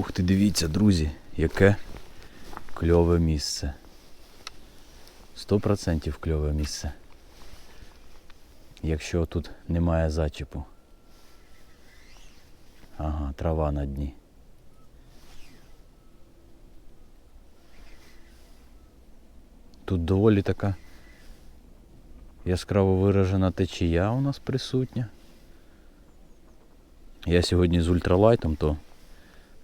Ух ти, дивіться, друзі, яке кльове місце. Сто процентів кльове місце. Якщо тут немає зачіпу. Ага, трава на дні. Тут доволі така яскраво виражена течія у нас присутня. Я сьогодні з ультралайтом, то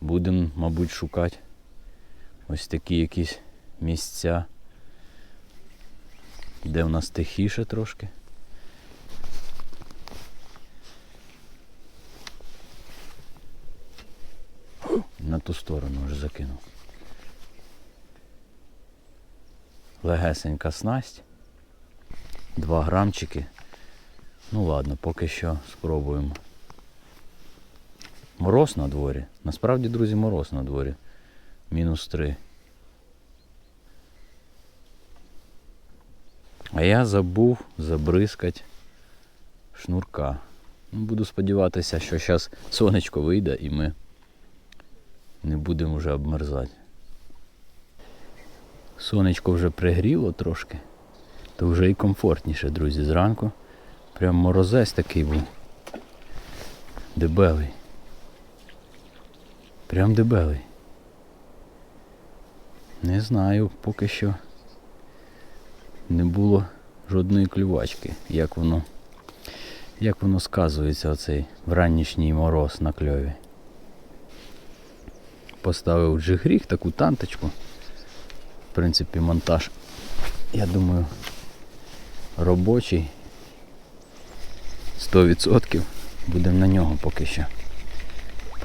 будемо, мабуть, шукати ось такі якісь місця, де в нас тихіше трошки. На ту сторону вже закинув. Легесенька снасть. Два грамчики. Ну ладно, поки що спробуємо. Мороз на дворі. Насправді, друзі, мороз на дворі. Мінус три. А я забув забризкати шнурка. Ну, буду сподіватися, що зараз сонечко вийде і ми не будемо вже обмерзати. Сонечко вже пригріло трошки, то вже і комфортніше, друзі, зранку. Прям морозець такий був. Дебелий. Прям дебелий. Не знаю, поки що не було жодної клювачки, як воно, як воно сказується оцей вранішній мороз на кльові. Поставив джигріг, таку танточку. В принципі, монтаж, я думаю, робочий. 100% будемо на нього поки що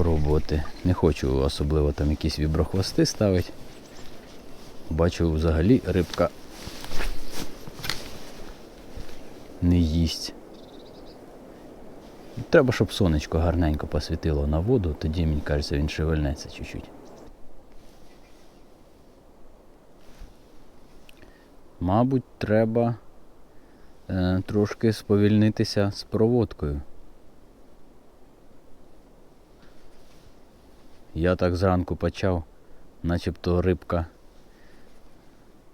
пробувати. Не хочу особливо там якісь віброхвости ставити. Бачу взагалі рибка не їсть. Треба, щоб сонечко гарненько посвітило на воду, тоді, мені кажеться, він шевельнеться чуть-чуть. Мабуть, треба е, трошки сповільнитися з проводкою. Я так зранку почав, начебто рибка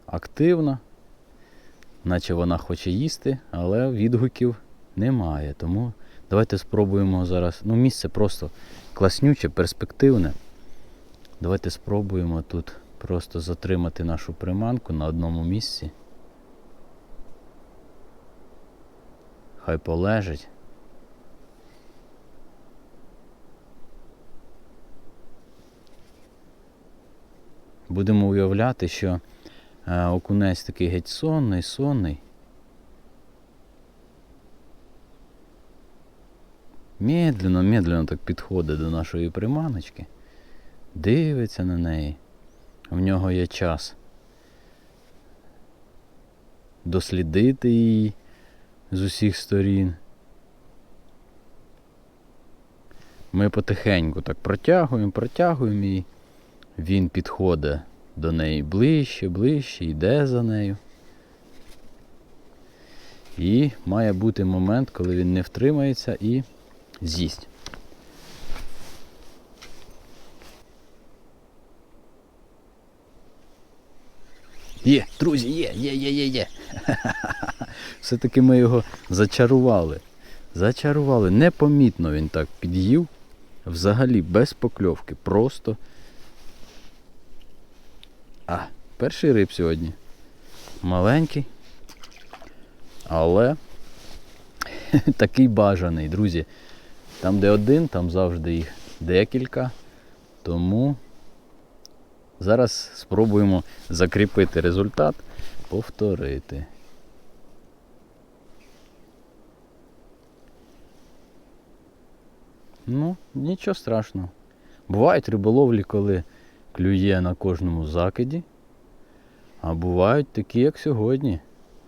активна, наче вона хоче їсти, але відгуків немає. Тому давайте спробуємо зараз. Ну, місце просто класнюче, перспективне. Давайте спробуємо тут просто затримати нашу приманку на одному місці. Хай полежить. Будемо уявляти, що е, окунець такий геть сонний, сонний. Медленно, медленно так підходить до нашої приманочки. Дивиться на неї. В нього є час дослідити її з усіх сторін. Ми потихеньку так протягуємо, протягуємо і він підходить до неї ближче, ближче, йде за нею. І має бути момент, коли він не втримається і з'їсть. Є, друзі, є, є, є, є, є. Все-таки ми його зачарували. Зачарували. Непомітно він так під'їв. Взагалі без покльовки. Просто. А, перший риб сьогодні. Маленький. Але такий бажаний, друзі. Там, де один, там завжди їх декілька. Тому зараз спробуємо закріпити результат, повторити. Ну, нічого страшного. Бувають риболовлі, коли клює на кожному закиді. А бувають такі, як сьогодні,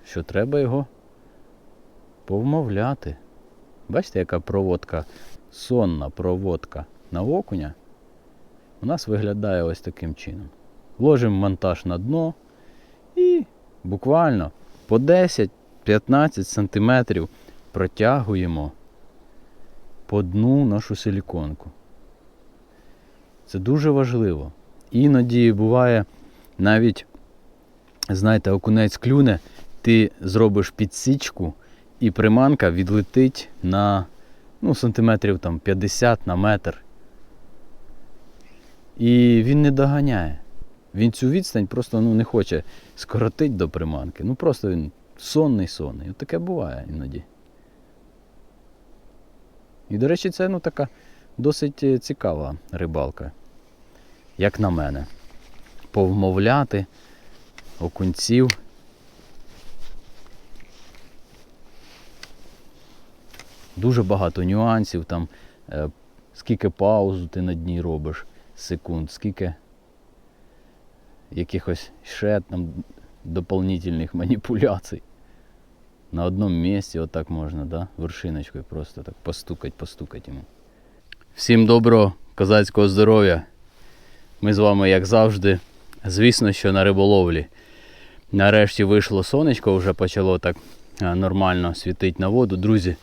що треба його повмовляти. Бачите, яка проводка, сонна проводка на окуня у нас виглядає ось таким чином. Ложимо монтаж на дно і буквально по 10-15 см протягуємо по дну нашу силіконку. Це дуже важливо. Іноді буває навіть, знаєте, окунець клюне, ти зробиш підсічку, і приманка відлетить на ну, сантиметрів там 50 на метр. І він не доганяє. Він цю відстань просто ну, не хоче скоротити до приманки. Ну просто він сонний сонний. От таке буває іноді. І, до речі, це ну, така досить е, цікава рибалка, як на мене. Повмовляти окунців. Дуже багато нюансів, там, е, скільки паузу ти на дні робиш секунд, скільки якихось ще там дополнительних маніпуляцій. На одному місці отак можна, да? вершиночкою просто так постукать, постукать йому. Всім доброго козацького здоров'я. Ми з вами, як завжди, звісно, що на риболовлі. Нарешті вийшло сонечко, вже почало так нормально світити на воду. Друзі,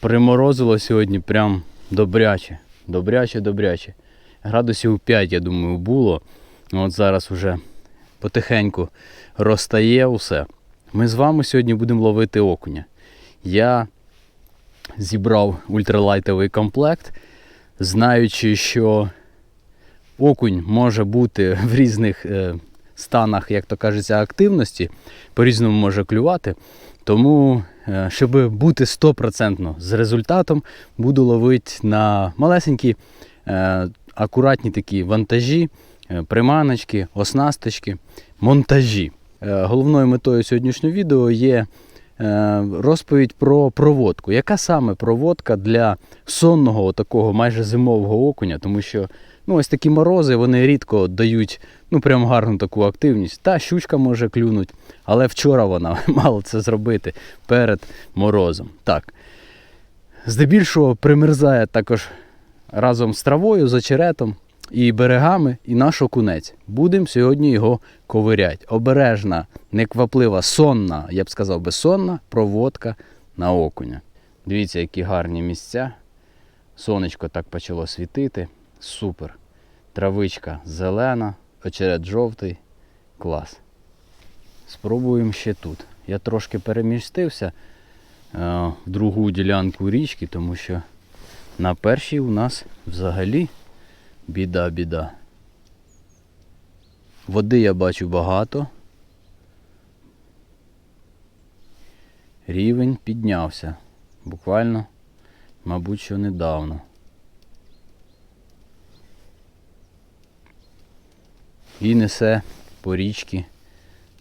приморозило сьогодні прям добряче. Добряче, добряче. Градусів 5, я думаю, було. От зараз вже потихеньку розтає усе. Ми з вами сьогодні будемо ловити окуня. Я зібрав ультралайтовий комплект, знаючи, що окунь може бути в різних е, станах, як то кажеться, активності, по-різному може клювати. Тому, е, щоб бути 100% з результатом, буду ловити на малесенькі, е, акуратні такі вантажі, приманочки, оснасточки, монтажі. Головною метою сьогоднішнього відео є розповідь про проводку. Яка саме проводка для сонного такого майже зимового окуня, тому що ну, ось такі морози вони рідко дають ну, прям гарну таку активність. Та щучка може клюнути, але вчора вона мала це зробити перед морозом. Так. Здебільшого примерзає також разом з травою, з очеретом і берегами, і наш окунець. Будемо сьогодні його ковирять. Обережна, некваплива, сонна, я б сказав, безсонна проводка на окуня. Дивіться, які гарні місця. Сонечко так почало світити. Супер. Травичка зелена, очерет жовтий. Клас. Спробуємо ще тут. Я трошки перемістився е, в другу ділянку річки, тому що на першій у нас взагалі біда-біда. Води я бачу багато. Рівень піднявся. Буквально, мабуть, що недавно. І несе по річці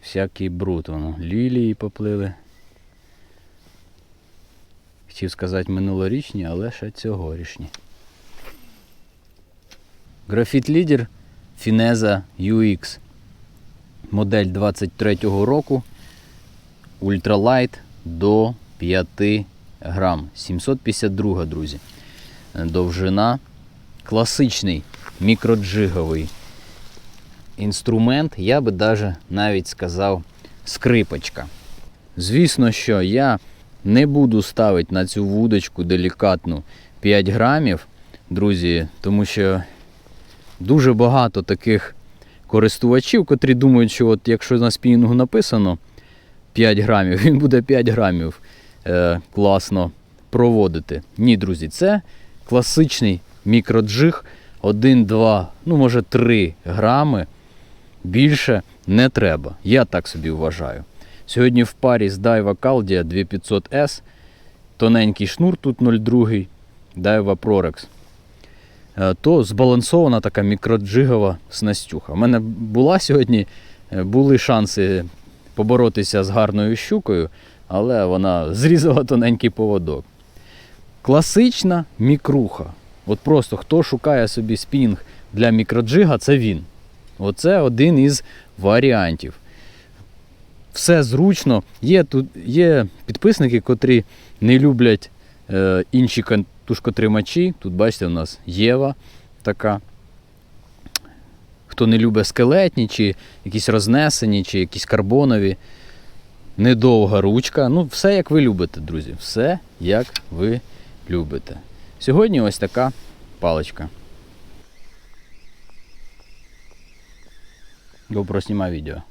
всякий бруд. Воно. Лілії поплили. Хотів сказати минулорічні, але ще цьогорічні. Графіт лідер Fineza UX. Модель 23-го року. Ультралайт до 5 грам. 752, друзі. Довжина. Класичний мікроджиговий інструмент, я би даже навіть сказав скрипочка. Звісно, що я не буду ставити на цю вудочку делікатну 5 грамів, друзі, тому що дуже багато таких користувачів, котрі думають, що от якщо на спінінгу написано 5 грамів, він буде 5 грамів е, класно проводити. Ні, друзі, це класичний мікроджиг 1-2, ну може 3 грами. Більше не треба. Я так собі вважаю. Сьогодні в парі з Daiwa Caldia 2500S. Тоненький шнур тут 0,2 Daiwa Prorex. Е, То збалансована така мікроджигова снастюха. У мене була сьогодні, е, були шанси поборотися з гарною щукою, але вона зрізала тоненький поводок. Класична мікруха. От просто хто шукає собі спінг для мікроджига, це він. Оце один із варіантів. Все зручно. Є тут є підписники, котрі не люблять е, інші катушкотримачі. Тут, бачите, у нас Єва така. Хто не любить скелетні, чи якісь рознесені, чи якісь карбонові. Недовга ручка. Ну, все як ви любите, друзі. Все як ви любите. Сьогодні ось така паличка. GoPro знімай відео.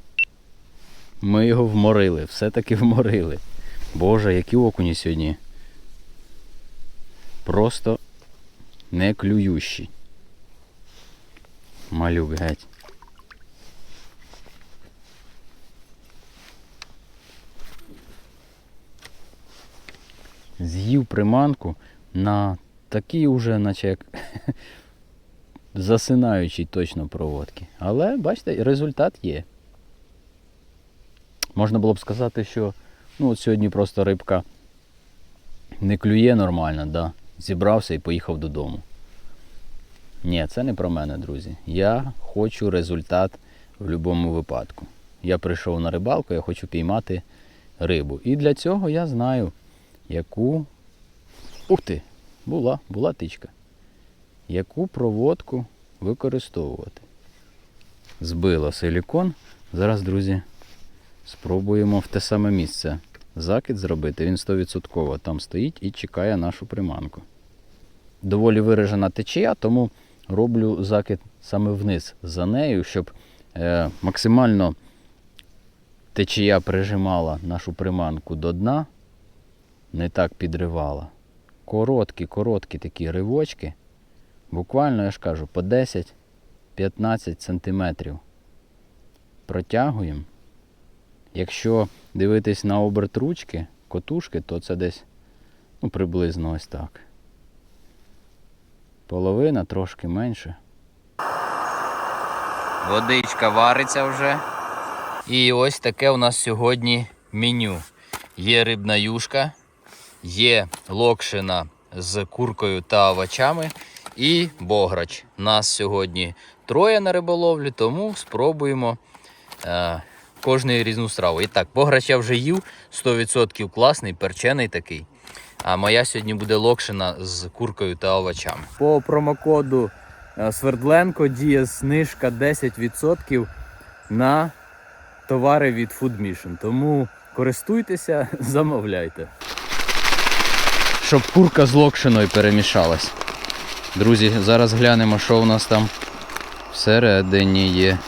Ми його вморили, все-таки вморили. Боже, які окуні сьогодні. Просто не клюющі. Малюк геть. З'їв приманку на такий уже, наче як засинаючий точно проводки. Але бачите, результат є. Можна було б сказати, що ну, от сьогодні просто рибка не клює нормально, да? зібрався і поїхав додому. Ні, це не про мене, друзі. Я хочу результат в будь-якому випадку. Я прийшов на рибалку, я хочу піймати рибу. І для цього я знаю, яку. Ух ти! Була, була тичка. Яку проводку використовувати. Збила силікон. Зараз, друзі, спробуємо в те саме місце закид зробити. Він 100% там стоїть і чекає нашу приманку. Доволі виражена течія, тому роблю закид саме вниз за нею, щоб е, максимально течія прижимала нашу приманку до дна, не так підривала. Короткі, короткі такі ривочки. Буквально, я ж кажу, по 10-15 сантиметрів протягуємо. Якщо дивитись на оберт ручки, котушки, то це десь ну, приблизно ось так. Половина трошки менше. Водичка вариться вже. І ось таке у нас сьогодні меню. Є рибна юшка, є локшина з куркою та овочами і бограч. Нас сьогодні троє на риболовлі, тому спробуємо е, кожний різну страву. І так, бограч я вже їв, 100% класний, перчений такий. А моя сьогодні буде локшина з куркою та овочами. По промокоду е, Свердленко діє знижка 10% на товари від Food Mission. Тому користуйтеся, замовляйте. Щоб курка з локшиною перемішалась. Друзі, зараз глянемо, що у нас там всередині є.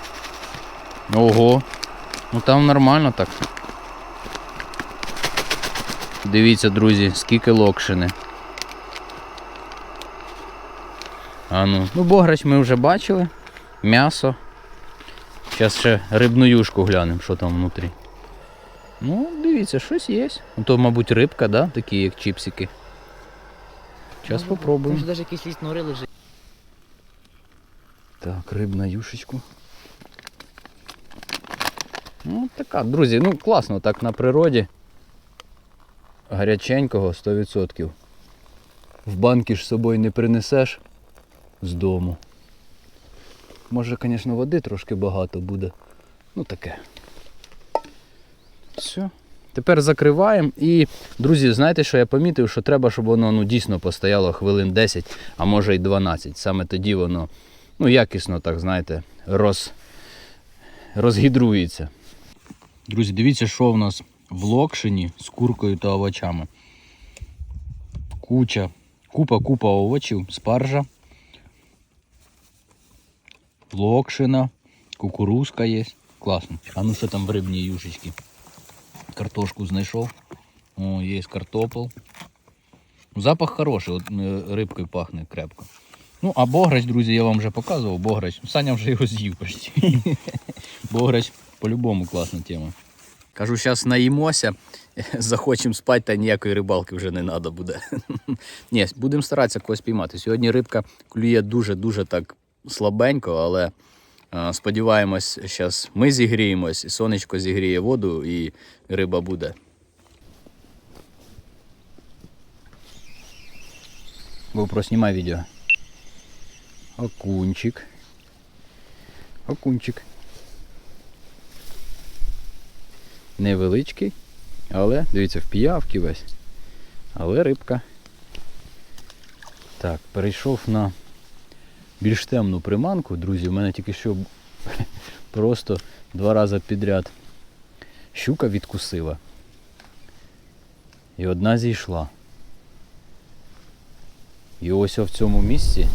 Ого, ну там нормально так. Дивіться, друзі, скільки локшини. А ну, ну бограч ми вже бачили. М'ясо. Зараз ще рибну юшку глянемо, що там внутрі. Ну, дивіться, щось є. Ну, То, мабуть, рибка, да? такі як чіпсики. Зараз Там попробуємо. же навіть якийсь ліст нори лежить. Так, рибна юшечку. Ну, така, друзі, ну класно так на природі. Гаряченького 100%. В банки ж з собою не принесеш з дому. Може, звісно, води трошки багато буде. Ну таке. Все. Тепер закриваємо і, друзі, знаєте, що я помітив, що треба, щоб воно ну, дійсно постояло хвилин 10, а може й 12. Саме тоді воно ну, якісно, так знаєте, роз... розгідрується. Друзі, дивіться, що в нас в локшині з куркою та овочами. Куча, купа-купа овочів, спаржа, локшина, кукурузка є. Класно. А ну що там в рибній юшечці? Картошку знайшов. О, є картопел. Запах хороший, от е, рибкою пахне крепко. Ну, а бограч, друзі, я вам вже показував. Бограч. Саня вже його з'їв почти. Бограч по-любому класна тема. Кажу, зараз наїмося, захочемо спати, та ніякої рибалки вже не треба буде. Ні, будемо старатися когось піймати. Сьогодні рибка клює дуже-дуже так слабенько, але сподіваємось, зараз ми зігріємось, і сонечко зігріє воду і риба буде. GoPro, знімай відео. Окунчик. Окунчик. Невеличкий, але, дивіться, в піявки весь. Але рибка. Так, перейшов на більш темну приманку, друзі. У мене тільки що просто два рази підряд щука відкусила. І одна зійшла. І ось в цьому місці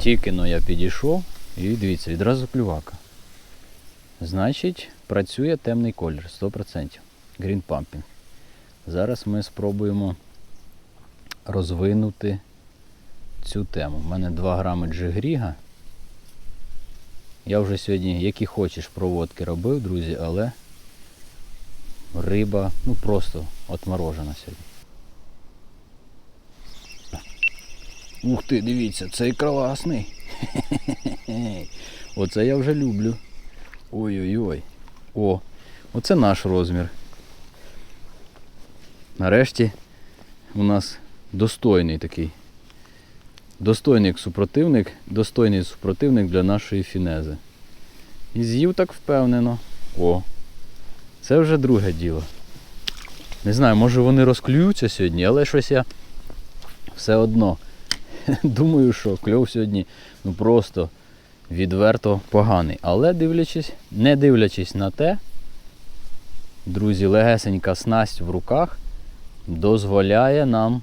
тільки но я підійшов і дивіться, відразу клювака. Значить, працює темний колір 100%. Green Pumping. Зараз ми спробуємо розвинути цю тему. У мене 2 грами джигріга. Я вже сьогодні, які хочеш, проводки робив, друзі, але риба, ну просто отморожена сьогодні. Ух ти, дивіться, цей класний. Оце я вже люблю. Ой-ой-ой. О, оце наш розмір. Нарешті у нас достойний такий. Достойний супротивник, достойний супротивник для нашої фінези. І з'їв так впевнено. О, це вже друге діло. Не знаю, може вони розклюються сьогодні, але щось я все одно думаю, що кльов сьогодні ну просто відверто поганий. Але дивлячись, не дивлячись на те, друзі, легесенька снасть в руках дозволяє нам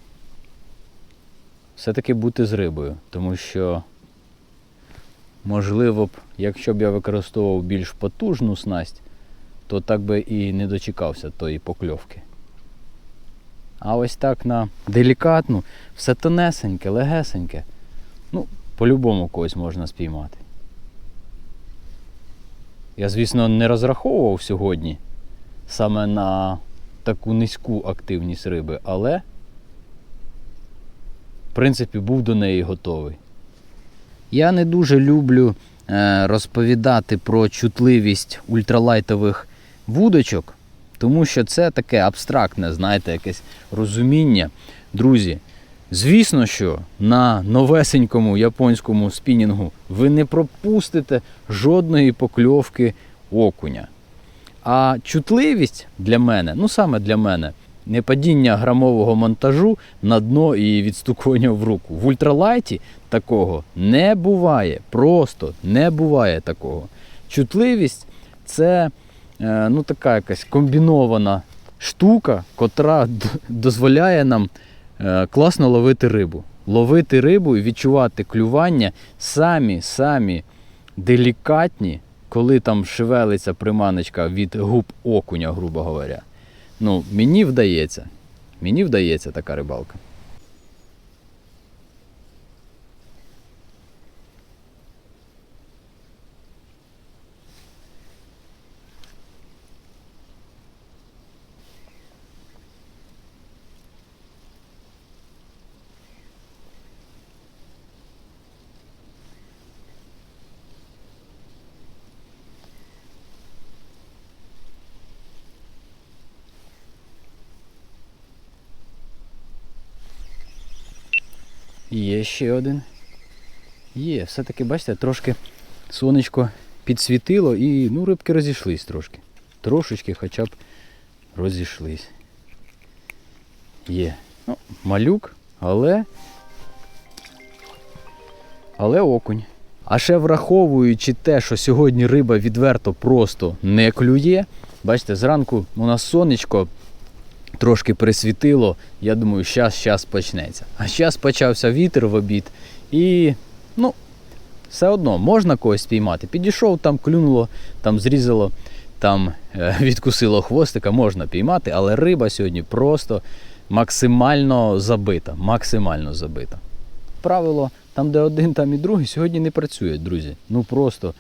все-таки бути з рибою. Тому що, можливо б, якщо б я використовував більш потужну снасть, то так би і не дочекався тої покльовки. А ось так на делікатну, все тонесеньке, легесеньке. Ну, по-любому когось можна спіймати. Я, звісно, не розраховував сьогодні саме на таку низьку активність риби, але, принципі, був до неї готовий. Я не дуже люблю е, розповідати про чутливість ультралайтових вудочок, тому що це таке абстрактне, знаєте, якесь розуміння. Друзі, звісно, що на новесенькому японському спінінгу ви не пропустите жодної покльовки окуня. А чутливість для мене, ну саме для мене, не падіння грамового монтажу на дно і відстукування в руку. В ультралайті такого не буває. Просто не буває такого. Чутливість це е, ну, така якась комбінована штука, котра дозволяє нам е, класно ловити рибу. Ловити рибу і відчувати клювання самі самі делікатні, коли там шевелиться приманочка від губ окуня, грубо говоря. Ну, мені вдається. Мені вдається така рибалка. Є ще один. Є, все-таки, бачите, трошки сонечко підсвітило і ну, рибки розійшлись трошки. Трошечки хоча б розійшлись. Є. Ну, малюк, але. Але окунь. А ще враховуючи те, що сьогодні риба відверто просто не клює. Бачите, зранку у нас сонечко трошки присвітило. Я думаю, щас, щас почнеться. А зараз почався вітер в обід. І ну, все одно можна когось спіймати. Підійшов, там клюнуло, там зрізало, там е, відкусило хвостика, можна піймати, але риба сьогодні просто максимально забита. Максимально забита. Правило, там, де один, там і другий, сьогодні не працює, друзі. Ну просто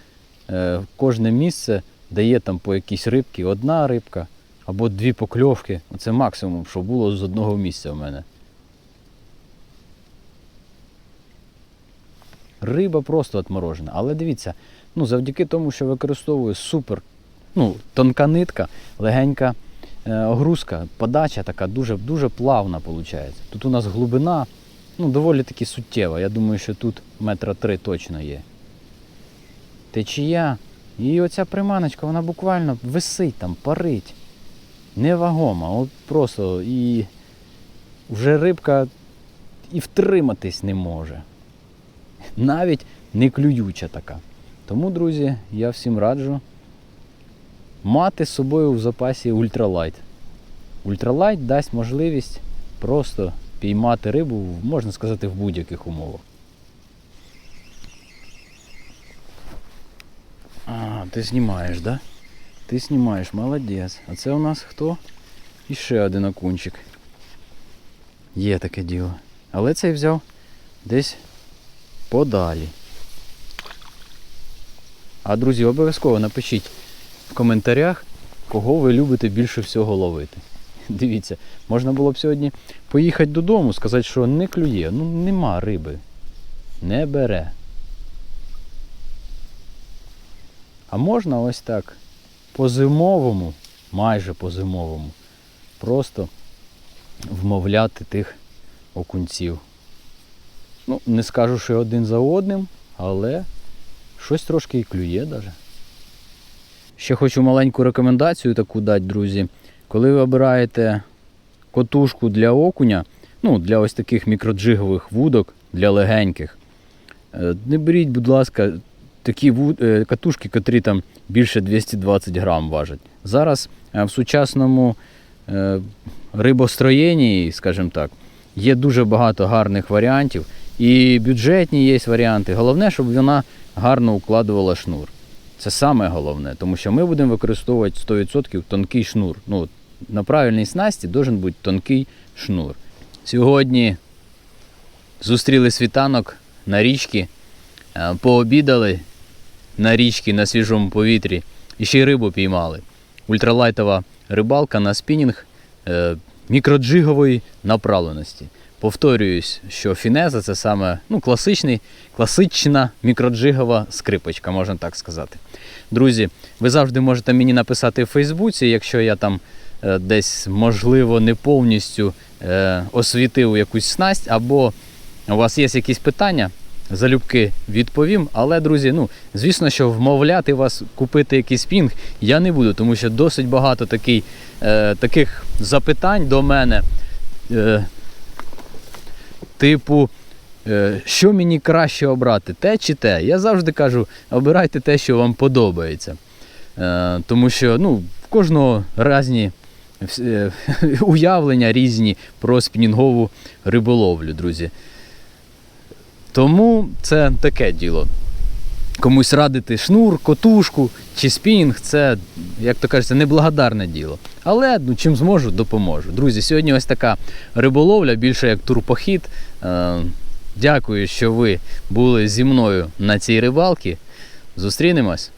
е, кожне місце дає там по якійсь рибці одна рибка або дві покльовки. Це максимум, що було з одного місця в мене. Риба просто отморожена. Але дивіться, ну завдяки тому, що використовую супер ну, тонка нитка, легенька е, огрузка, подача така дуже дуже плавна виходить. Тут у нас глибина ну, доволі таки суттєва. Я думаю, що тут метра три точно є. Течія. І оця приманочка, вона буквально висить там, парить. Невагома. От просто і вже рибка і втриматись не може. Навіть не клююча така. Тому, друзі, я всім раджу мати з собою в запасі ультралайт. Ультралайт дасть можливість просто піймати рибу, можна сказати, в будь-яких умовах. А, ти знімаєш, так? Да? Ти знімаєш, молодець. А це у нас хто? І ще один окунчик. Є таке діло. Але цей взяв десь подалі. А друзі, обов'язково напишіть в коментарях, кого ви любите більше всього ловити. Дивіться, можна було б сьогодні поїхати додому, сказати, що не клює. Ну нема риби. Не бере. А можна ось так по-зимовому, майже по-зимовому, просто вмовляти тих окунців. Ну, не скажу, що один за одним, але щось трошки і клює даже. Ще хочу маленьку рекомендацію таку дати, друзі. Коли ви обираєте котушку для окуня, ну, для ось таких мікроджигових вудок, для легеньких, е, не беріть, будь ласка, такі е, катушки, котрі там більше 220 грам важать. Зараз е, в сучасному е, рибостроєнні, скажімо так, є дуже багато гарних варіантів. І бюджетні є варіанти. Головне, щоб вона гарно укладувала шнур. Це саме головне, тому що ми будемо використовувати 100% тонкий шнур. Ну, на правильній снасті має бути тонкий шнур. Сьогодні зустріли світанок на річці, пообідали на річці на свіжому повітрі і ще й рибу піймали. Ультралайтова рибалка на спінінг е, мікроджигової направленості. Повторююсь, що фінеза це саме ну, класичний, класична мікроджигова скрипочка, можна так сказати. Друзі, ви завжди можете мені написати в Фейсбуці, якщо я там е, десь, можливо, не повністю е, освітив якусь снасть, або у вас є якісь питання, залюбки відповім. Але, друзі, ну, звісно, що вмовляти вас купити якийсь пінг я не буду, тому що досить багато такий, е, таких запитань до мене. Е, типу, е, що мені краще обрати, те чи те? Я завжди кажу, обирайте те, що вам подобається. Е, Тому що ну, в кожного різні е, уявлення різні про спінінгову риболовлю, друзі. Тому це таке діло. Комусь радити шнур, котушку чи спінінг це, як то кажеться, неблагодарне діло. Але ну, чим зможу, допоможу. Друзі, сьогодні ось така риболовля, більше як турпохід. Е, Дякую, що ви були зі мною на цій рибалці. Зустрінемось.